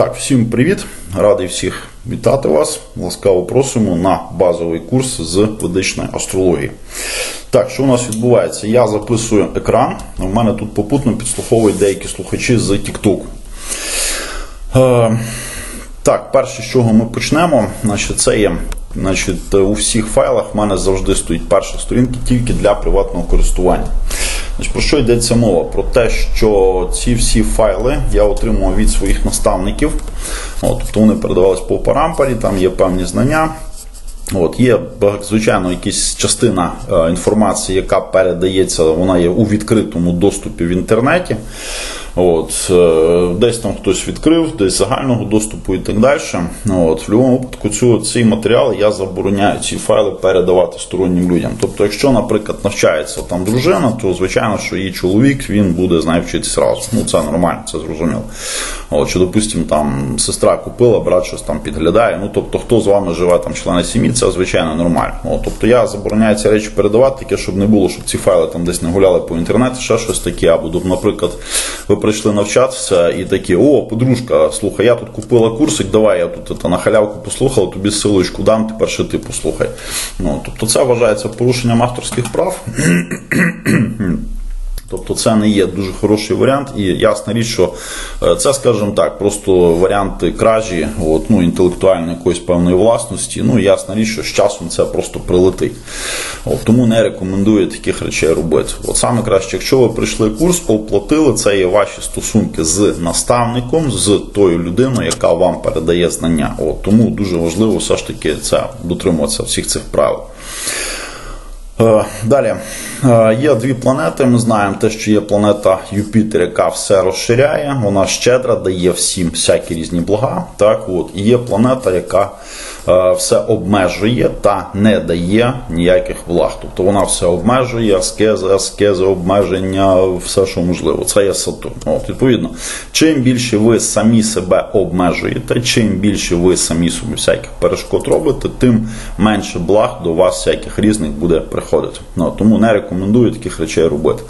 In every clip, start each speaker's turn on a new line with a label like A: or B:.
A: Так, всім привіт! Радий всіх вітати вас. Ласкаво просимо на базовий курс з ведичної астрології. Так, що у нас відбувається? Я записую екран. У мене тут попутно підслуховують деякі слухачі з TikTok. Е, так, перше, з чого ми почнемо, значить, це є. Значить, у всіх файлах в мене завжди стоїть перша сторінка тільки для приватного користування. Значить, Про що йдеться мова? Про те, що ці всі файли я отримував від своїх наставників. От, тобто вони передавались по парампарі, там є певні знання. От, Є, звичайно, якась частина е, інформації, яка передається, вона є у відкритому доступі в інтернеті. От, е, Десь там хтось відкрив, десь загального доступу і так далі. От, В будь-якому випадку цю, ці матеріали я забороняю ці файли передавати стороннім людям. Тобто, якщо, наприклад, навчається там дружина, то звичайно, що її чоловік він буде з нею вчитися разом. Ну це нормально, це зрозуміло. От, Чи, допустимо, там сестра купила, брат щось там підглядає. Ну тобто, хто з вами живе там члени сім'ї, це звичайно нормально. От, тобто я забороняю ці речі передавати, таке, щоб не було, щоб ці файли там десь не гуляли по інтернету, ще щось таке. Або, наприклад, ви прийшли навчатися і такі, о, подружка, слухай, я тут купила курсик, давай я тут это, на халявку послухала, тобі силочку дам, тепер ще ти послухай. Ну, Тобто це вважається порушенням авторських прав. Тобто це не є дуже хороший варіант, і ясна річ, що е, це, скажімо так, просто варіанти кражі, от, ну, інтелектуальної якоїсь певної власності. Ну, ясна річ, що з часом це просто прилетить. От, тому не рекомендую таких речей робити. От саме краще, якщо ви прийшли курс, оплатили, це є ваші стосунки з наставником, з тою людиною, яка вам передає знання. От, тому дуже важливо все ж таки це дотримуватися всіх цих правил. Е, Далі Е, є дві планети. Ми знаємо те, що є планета Юпітер, яка все розширяє, вона щедра, дає всім всякі різні блага. Так, от і є планета, яка е, все обмежує та не дає ніяких благ. Тобто вона все обмежує, аскези, аскези, обмеження, все, що можливо. Це є Сатурн. От, відповідно, чим більше ви самі себе обмежуєте, чим більше ви самі собі всяких перешкод робите, тим менше благ до вас всяких різних буде приходити. Ну, тому не рекомендую таких речей робити.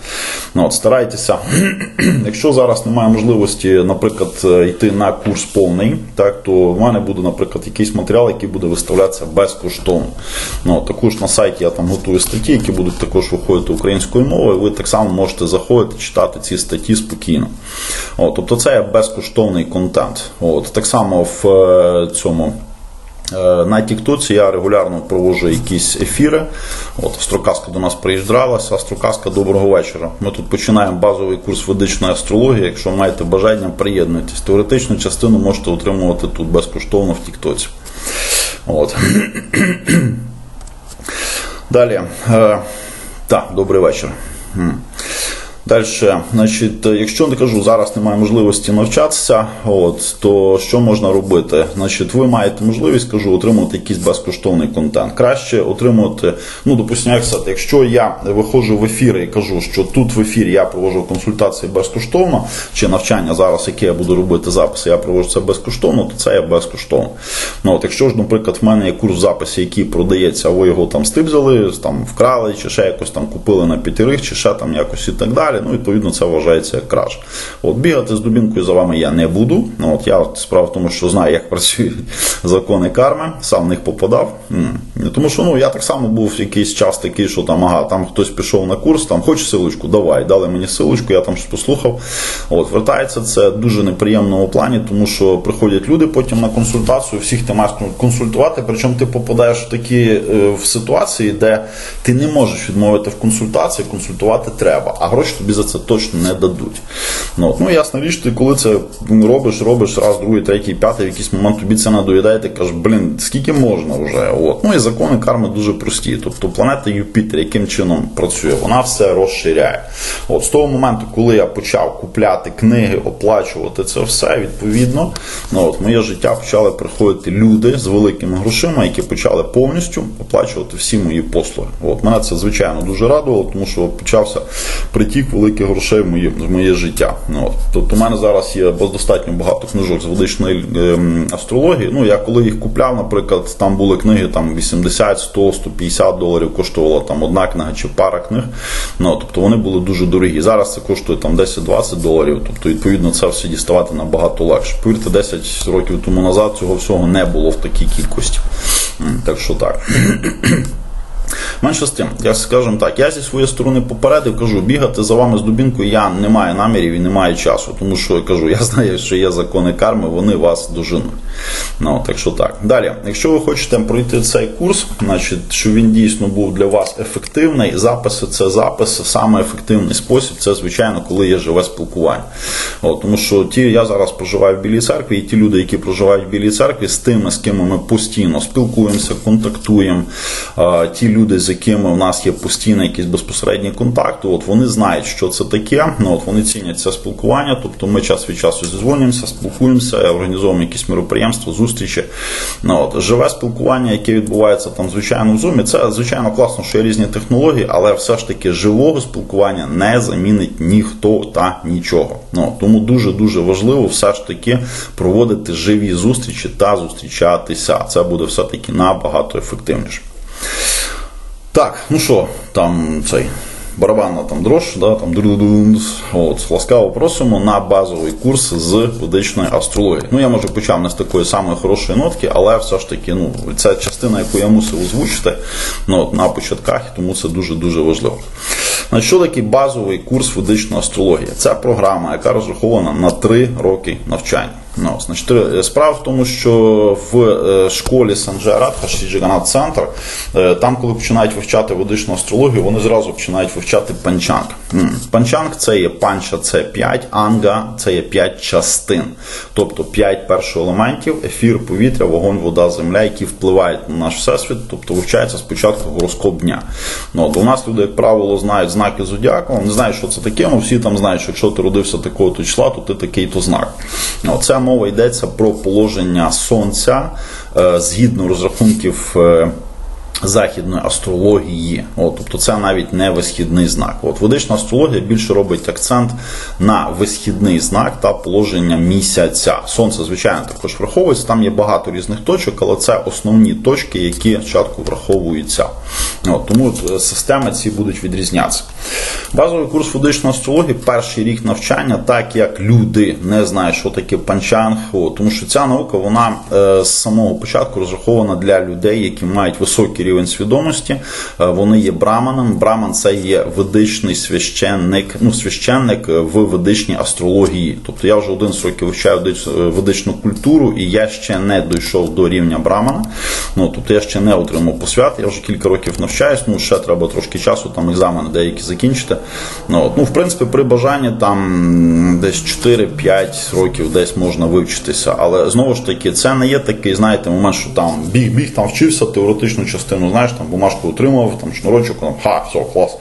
A: Ну, от, Старайтеся, якщо зараз немає можливості, наприклад, йти на курс повний, так, то в мене буде, наприклад, якийсь матеріал, який буде виставлятися безкоштовно. Ну, також на сайті я там готую статті, які будуть також виходити українською мовою. Ви так само можете заходити, читати ці статті спокійно. От, тобто це є безкоштовний контент. От, Так само в е, цьому. Е, На Тіктоці я регулярно проводжу якісь ефіри. От Астрокаска до нас приїжджалася. Астрокаска, доброго вечора. Ми тут починаємо базовий курс ведичної астрології. Якщо маєте бажання, приєднуйтесь. Теоретичну частину можете отримувати тут безкоштовно в Тіктоці. От. Далі. Е, Так, добрий вечір. Далі, значить, якщо не кажу, зараз немає можливості навчатися, от, то що можна робити? Значить, ви маєте можливість, кажу, отримати якийсь безкоштовний контент. Краще отримувати, ну, допустимо, як сказати, якщо я виходжу в ефір і кажу, що тут в ефірі я проводжу консультації безкоштовно, чи навчання зараз, яке я буду робити записи, я проводжу це безкоштовно, то це є безкоштовно. Ну, от, Якщо ж, наприклад, в мене є курс запису, який продається, а ви його там стибзали, там вкрали, чи ще якось там купили на п'ятирих, чи ще там якось і так далі ну, відповідно, це вважається як краж. От Бігати з дубінкою за вами я не буду. Ну, от Я справа в тому, що знаю, як працюють закони карми, сам в них попадав. Тому що ну, я так само був якийсь час такий, що там, ага, там хтось пішов на курс, там хочеш силочку, давай. Дали мені силочку, я там щось послухав. От, Вертається це дуже неприємному плані, тому що приходять люди потім на консультацію, всіх ти маєш консультувати, причому ти попадаєш в такі е, в ситуації, де ти не можеш відмовити в консультації, консультувати треба, а гроші тобі за це точно не дадуть. Ну, от, ну ясна річ, ти коли це робиш, робиш раз, другий, третій, п'ятий, в якийсь момент тобі це надоїдає, ти кажеш, блін, скільки можна вже? От. Ну і закони карми дуже прості. Тобто планета Юпітер, яким чином працює, вона все розширяє. От З того моменту, коли я почав купляти книги, оплачувати це все, відповідно, ну, от, моє життя почали приходити люди з великими грошима, які почали повністю оплачувати всі мої послуги. От Мене це, звичайно, дуже радувало, тому що почався притік великих грошей в моє, в моє життя. Ну, от. Тобто, у мене зараз є достатньо багато книжок з ведичної ем, астрології. Ну, я коли їх купляв, наприклад, там були книги там 80, 100, 150 доларів коштувала там одна книга чи пара книг. Ну, тобто вони були дуже дорогі. Зараз це коштує там 10-20 доларів. Тобто, відповідно, це все діставати набагато легше. Повірте, 10 років тому назад цього всього не було в такій кількості. Так що так. Менше з тим, я скажем так, я зі своєї сторони попередив, кажу, бігати за вами з дубінкою я не маю намірів і не маю часу. Тому що я кажу, я знаю, що є закони карми, вони вас доженуть. Ну, так що так. Далі, якщо ви хочете пройти цей курс, значить, щоб він дійсно був для вас ефективний, записи це записи, саме ефективний спосіб, це звичайно, коли є живе спілкування. От, тому що ті, я зараз проживаю в Білій церкві, і ті люди, які проживають в Білій церкві, з тими, з ким ми постійно спілкуємося, контактуємо, ті люди, з якими у нас є постійний якийсь безпосередній контакт, от вони знають, що це таке. Ну от вони цінять це спілкування. Тобто ми час від часу зізвонюємося, спілкуємося, організовуємо якісь мероприємства, зустрічі. Ну от живе спілкування, яке відбувається там, звичайно, в зумі. Це звичайно класно, що є різні технології, але все ж таки живого спілкування не замінить ніхто та нічого. Ну тому дуже дуже важливо все ж таки проводити живі зустрічі та зустрічатися. Це буде все таки набагато ефективніше. Так, ну що, там цей барабанна там дрож, да, там. От, ласкаво просимо на базовий курс з ведичної астрології. Ну, я може почав не з такої самої хорошої нотки, але все ж таки, ну, це частина, яку я мусив озвучити ну, от, на початках, тому це дуже-дуже важливо. Значить, що таке базовий курс ведичної астрології? Це програма, яка розрахована на 3 роки навчання. Ну, значить, справа в тому, що в е, школі Санджеrat, Хашіджиганат Центр, е, там, коли починають вивчати ведичну астрологію, вони зразу починають вивчати панчанг. Панчанг це є панча, це 5, анга це є 5 частин, тобто 5 першоелементів, ефір, повітря, вогонь, вода, земля, які впливають на наш всесвіт, тобто вивчається спочатку гороскоп дня. Ну, от у нас люди, як правило, знають знаки зодіаку, не знають, що це таке, але всі там знають, що якщо ти родився такого то числа, то ти такий то знак. Ну, Це мова йдеться про положення сонця е, згідно розрахунків. Західної астрології, От, тобто це навіть не висхідний знак. От ведична астрологія більше робить акцент на висхідний знак та положення місяця. Сонце, звичайно, також враховується. Там є багато різних точок, але це основні точки, які спочатку враховуються. От, тому е, системи ці будуть відрізнятися. Базовий курс ведичної астрології перший рік навчання, так як люди не знають, що таке панчанг, тому що ця наука вона е, з самого початку розрахована для людей, які мають високий рівень свідомості. Е, вони є браманом. Браман це є ведичний священник, ну священник в ведичній астрології. Тобто я вже 11 років вивчаю е, ведичну культуру, і я ще не дійшов до рівня брамана. Ну тобто я ще не отримав посвят. Я вже кілька років навчаюсь. Ну ще треба трошки часу, там екзамени деякі закінчити. Ну, от, ну в принципі, при бажанні там десь 4-5 років десь можна вивчитися. Але знову ж таки, це не є такий, знаєте, момент, що там біг, біг там вчився теоретичну частину, знаєш, там бумажку отримав, там шнурочок, там ха, все, клас.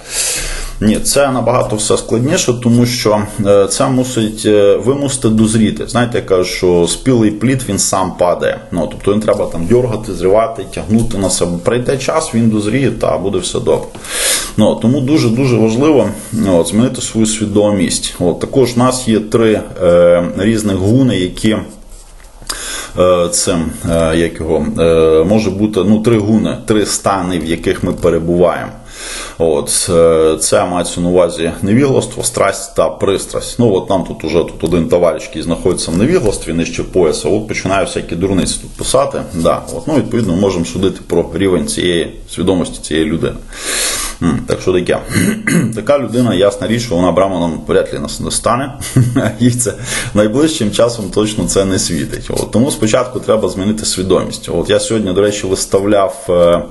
A: Ні, це набагато все складніше, тому що е, це мусить е, ви мусите дозріти. Знаєте, я кажу, що спілий плід він сам падає. Ну тобто він треба там дергати, зривати, тягнути на себе. Прийде час, він дозріє та буде все добре. Ну тому дуже дуже важливо ну, от, змінити свою свідомість. От також у нас є три е, різних гуни, які. Е, цим, е, як його, е, може бути ну, три гуни, три стани, в яких ми перебуваємо. От, це мається на увазі невігластво, страсть та пристрасть. Ну, от нам тут уже тут один товариш, який знаходиться в невігластві нижче пояса, от починає всякі дурниці тут писати. Да, от, ну, відповідно, можемо судити про рівень цієї свідомості цієї людини. Так що таке. Така людина, ясна річ, що вона браманом вряд ли нас не стане. Їй це найближчим часом точно це не світить. От, тому спочатку треба змінити свідомість. От я сьогодні, до речі, виставляв. е,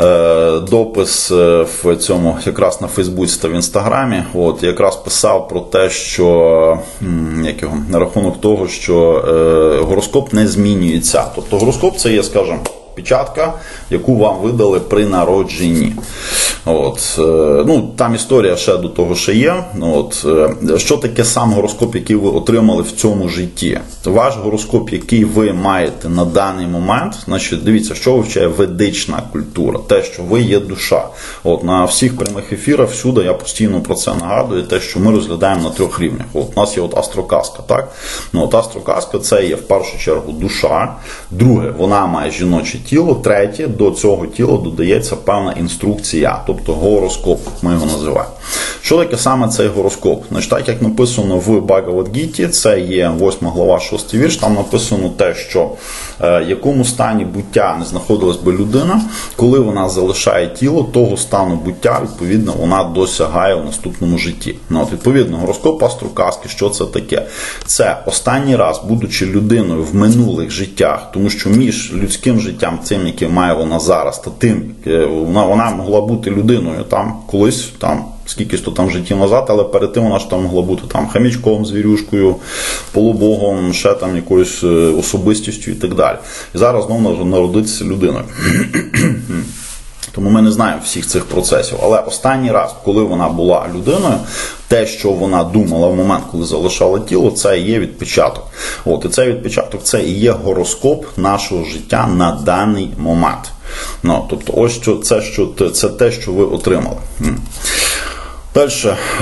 A: е, Допис е, в цьому якраз на Фейсбуці та в Інстаграмі. От якраз писав про те, що як його на рахунок того, що е, гороскоп не змінюється. Тобто гороскоп це є, скажімо, печатка, яку вам видали при народженні. От, е, ну, там історія ще до того ще є. От, е, що таке сам гороскоп, який ви отримали в цьому житті? Ваш гороскоп, який ви маєте на даний момент, значить, дивіться, що вивчає ведична культура, те, що ви є душа. От на всіх прямих ефірах всюди я постійно про це нагадую, те, що ми розглядаємо на трьох рівнях. От у нас є от астроказка, так? Ну, от астроказка це є в першу чергу душа. Друге, вона має жіноче тіло. Третє, до цього тіла додається певна інструкція, тобто гороскоп, ми його називаємо. Що таке саме цей гороскоп? Значить, так як написано в Багавадгіті, це є 8 глава, 6 вірш, там написано те, що е, якому стані буття не знаходилась би людина, коли вона залишає тіло, того стану буття, відповідно, вона досягає в наступному житті. Ну, от, відповідно, гороскоп астрокаски, що це таке? Це останній раз, будучи людиною в минулих життях, тому що між людським життям, цим, яке має вона зараз, та тим, вона, вона могла бути людиною там колись там. Скільки ж то там життів назад, але перед тим вона ж там могла бути там хамічком, звірюшкою, полубогом, ще там якоюсь е, особистістю і так далі. І зараз знову народитися людиною. Тому ми не знаємо всіх цих процесів. Але останній раз, коли вона була людиною, те, що вона думала в момент, коли залишала тіло, це і є відпечаток. От і цей відпечаток це і є гороскоп нашого життя на даний момент. Ну, тобто, ось що це, що це те, що ви отримали. Далі,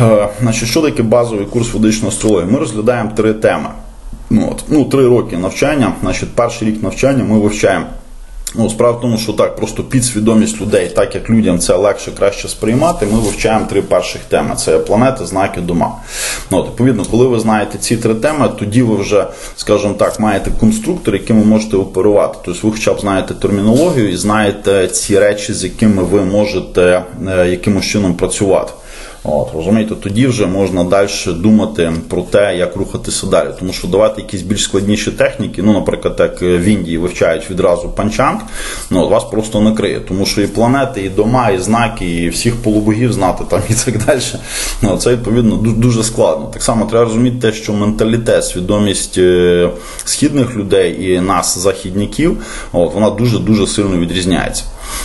A: е, значить, що таке базовий курс ведичної астрології? Ми розглядаємо три теми. Ну, от, ну, три роки навчання. Значить, перший рік навчання ми вивчаємо. Ну, справа в тому, що так, просто підсвідомість людей, так як людям це легше краще сприймати, ми вивчаємо три перших теми: це планети, знаки, дома. Ну, от, відповідно, коли ви знаєте ці три теми, тоді ви вже, скажімо так, маєте конструктор, яким ви можете оперувати. Тобто ви хоча б знаєте термінологію і знаєте ці речі, з якими ви можете е, якимось чином працювати. От, розумієте, тоді вже можна далі думати про те, як рухатися далі. Тому що давати якісь більш складніші техніки, ну, наприклад, як в Індії вивчають відразу панчанг, ну, вас просто накриє. Тому що і планети, і дома, і знаки, і всіх полубогів знати там і так далі. Ну, це відповідно дуже складно. Так само треба розуміти те, що менталітет, свідомість е, східних людей і нас, західняків, от, вона дуже дуже сильно відрізняється.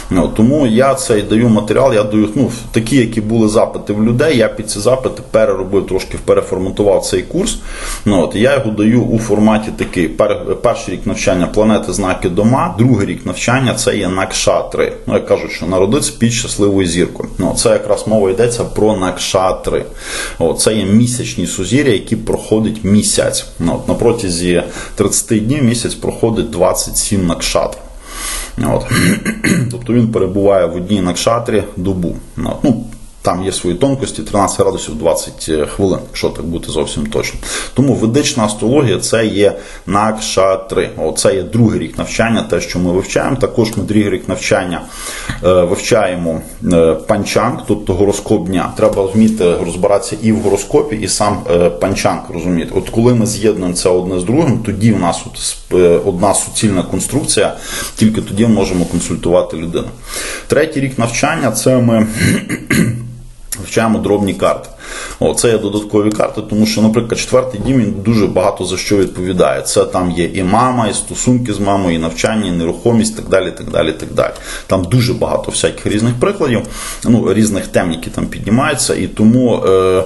A: Ну, тому я цей даю матеріал, я даю ну, такі, які були запити в людей. Я під ці запити переробив трошки, переформатував цей курс. Ну, от, я його даю у форматі такий: Пер, перший рік навчання планети, знаки дома, другий рік навчання це є накшатри. Ну, як кажуть, що народиться під щасливою зіркою. Ну, це якраз мова йдеться про накшатри. От, це є місячні сузір'я, які проходять місяць. Ну, от, на протязі 30 днів місяць проходить 27 накшатр. От. Тобто він перебуває в одній накшатрі добу. Ну, там є свої тонкості, 13 градусів 20 хвилин, якщо так бути зовсім точно. Тому ведична астрологія це є накшатри. О, Це є другий рік навчання, те, що ми вивчаємо. Також ми другий рік навчання е, вивчаємо е, панчанг, тобто гороскоп дня. Треба вміти розбиратися і в гороскопі, і сам е, панчанг розуміти. От коли ми з'єднуємо це одне з другим, тоді в нас от е, одна суцільна конструкція, тільки тоді можемо консультувати людину. Третій рік навчання це ми вивчаємо дробні карти. О, це є додаткові карти, тому що, наприклад, четвертий дім він дуже багато за що відповідає. Це там є і мама, і стосунки з мамою, і навчання, і нерухомість, так далі, так далі, так далі. Там дуже багато всяких різних прикладів, ну, різних тем, які там піднімаються, і тому. Е,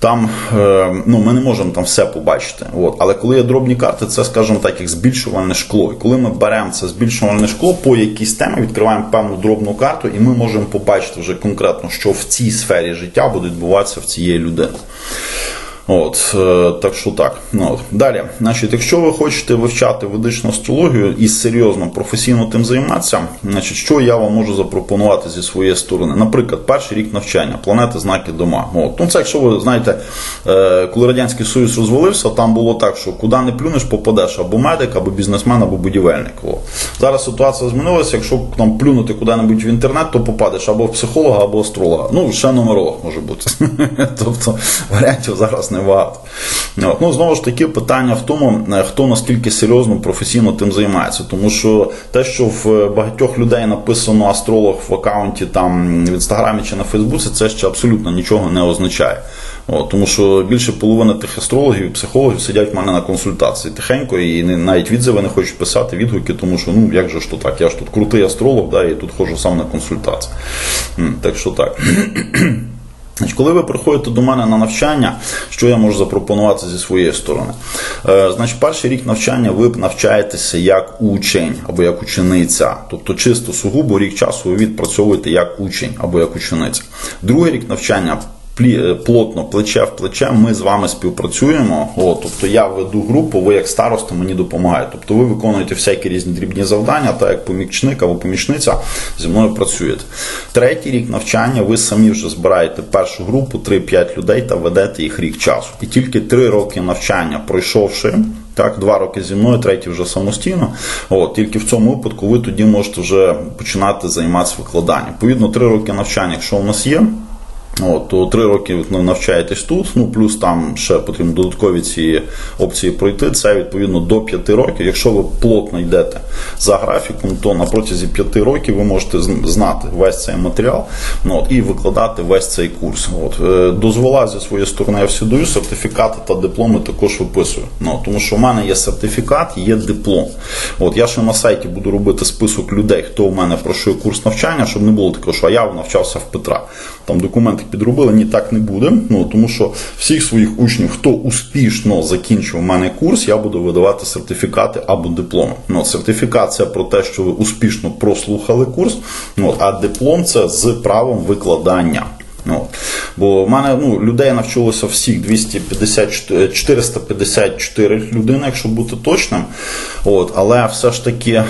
A: там е, ну, ми не можемо там все побачити. От. Але коли є дробні карти, це, скажімо так, як збільшувальне шкло. І коли ми беремо це збільшувальне шкло по якійсь темі, відкриваємо певну дробну карту, і ми можемо побачити вже конкретно, що в цій сфері життя буде відбуватися в цієї людини. От, е, так що так. Ну, от. Далі, значить, якщо ви хочете вивчати ведичну астрологію і серйозно професійно тим займатися, значить, що я вам можу запропонувати зі своєї сторони? Наприклад, перший рік навчання, планети, знаки, дома. От. Ну, це якщо ви знаєте, е, коли Радянський Союз розвалився, там було так, що куди не плюнеш, попадеш або медик, або бізнесмен, або будівельник. Зараз ситуація змінилася, якщо там плюнути куди-небудь в інтернет, то попадеш або в психолога, або астролога. Ну, ще нумеролог може бути. тобто варіантів зараз небагато. От. Ну, знову ж таки, питання в тому, е, хто наскільки серйозно професійно тим займається. Тому що те, що в багатьох людей написано астролог в аккаунті там в інстаграмі чи на Фейсбуці, це ще абсолютно нічого не означає. От, тому що більше половини тих астрологів і психологів сидять в мене на консультації тихенько і не- навіть відзиви не хочуть писати відгуки, тому що ну як же ж то так? Я ж тут крутий астролог, да, і тут ходжу сам на консультації. Так що так. Коли ви приходите до мене на навчання, що я можу запропонувати зі своєї сторони? Е, значить, перший рік навчання ви навчаєтеся як учень або як учениця. Тобто чисто сугубо рік часу ви відпрацьовуєте як учень або як учениця. Другий рік навчання. Е, Плотно плече в плече ми з вами співпрацюємо. О, тобто я веду групу, ви як староста мені допомагаєте. Тобто ви виконуєте всякі різні дрібні завдання, так як помічник або помічниця зі мною працюєте. Третій рік навчання ви самі вже збираєте першу групу 3-5 людей та ведете їх рік часу. І тільки 3 роки навчання пройшовши. Так, два роки зі мною, третій вже самостійно. От тільки в цьому випадку ви тоді можете вже починати займатися викладанням. Відповідно, три роки навчання, якщо у нас є, От, то три роки навчаєтесь тут, ну плюс там ще потрібно додаткові ці опції пройти. Це відповідно до п'яти років. Якщо ви плотно йдете за графіком, то на протязі п'яти років ви можете знати весь цей матеріал ну, от, і викладати весь цей курс. От. Е, Дозвола зі своєї сторони я всі даю, сертифікати та дипломи також виписую. Ну, тому що в мене є сертифікат, є диплом. От я ще на сайті буду робити список людей, хто в мене пройшов курс навчання, щоб не було такого, що я навчався в Петра. Там документи підробили, ні, так не буде. Ну тому що всіх своїх учнів, хто успішно закінчив у мене курс, я буду видавати сертифікати або дипломи. Ну, сертифікат це про те, що ви успішно прослухали курс. Ну, а диплом це з правом викладання. Ну, бо в мене ну, людей навчилося всіх 254, 454 людини, якщо бути точним. От, але все ж таки е,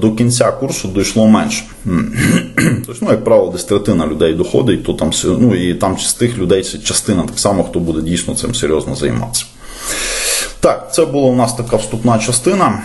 A: до кінця курсу дійшло менше. М. Тобто, ну, як правило, десь третина людей доходить, то там, ну, і там з тих людей частина так само, хто буде дійсно цим серйозно займатися. Так, це була у нас така вступна частина.